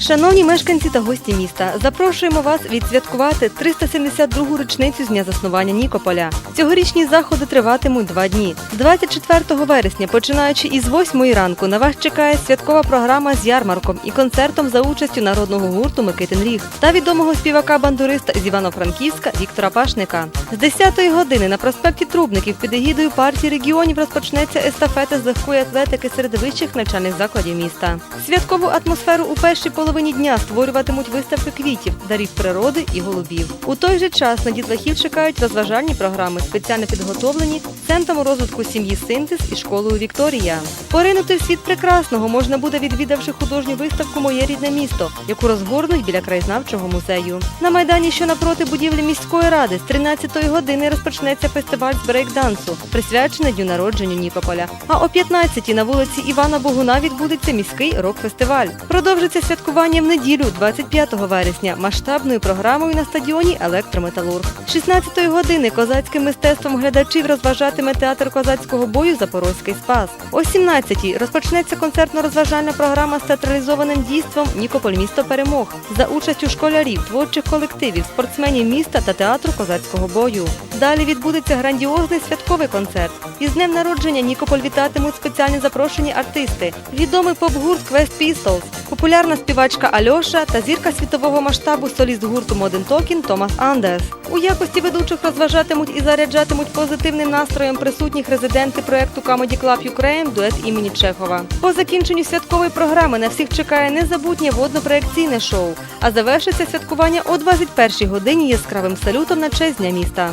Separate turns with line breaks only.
Шановні мешканці та гості міста, запрошуємо вас відсвяткувати 372-гу річницю з дня заснування Нікополя. Цьогорічні заходи триватимуть два дні. 24 вересня, починаючи із 8 ранку, на вас чекає святкова програма з ярмарком і концертом за участю народного гурту Микитин Ріг та відомого співака-бандуриста з Івано-Франківська Віктора Пашника. З 10 години на проспекті Трубників під егідою партії регіонів розпочнеться естафета з легкої атлетики серед вищих навчальних закладів міста. Святкову атмосферу у першій половині дня створюватимуть виставки квітів, дарів природи і голубів. У той же час на дітлахів чекають розважальні програми, спеціально підготовлені центром розвитку сім'ї Синтез і школою Вікторія. Поринути в світ прекрасного можна буде відвідавши художню виставку Моє рідне місто, яку розгорнуть біля краєзнавчого музею. На майдані, що напроти будівлі міської ради, з 13-ї години розпочнеться фестиваль з брейкдансу, присвячений дню народженню Нікополя. А о 15-й на вулиці Івана Богуна відбудеться міський рок-фестиваль. Продовжиться святкування в неділю, 25 вересня, масштабною програмою на стадіоні Електрометалург. 16-ї години козацьким мистецтвом глядачів розважатиме театр козацького бою Запорозький спас. О 17-й розпочнеться концертно-розважальна програма з театралізованим дійством Нікополь місто перемог за участю школярів, творчих колективів, спортсменів міста та театру козацького бою. Далі відбудеться грандіозний святковий концерт. Із днем народження Нікополь вітатимуть спеціальні запрошені артисти, відомий поп-гурт Quest Pistols, популярна співачка Альоша та зірка світового масштабу соліст гурту Modern Talking Томас Андерс. У якості ведучих розважатимуть і заряджатимуть позитивним настроєм присутніх резиденти проекту Comedy Club Ukraine дует імені Чехова. По закінченню святкової програми на всіх чекає незабутнє водно-проекційне шоу, а завершиться святкування о 21 годині яскравим салютом на честь дня міста.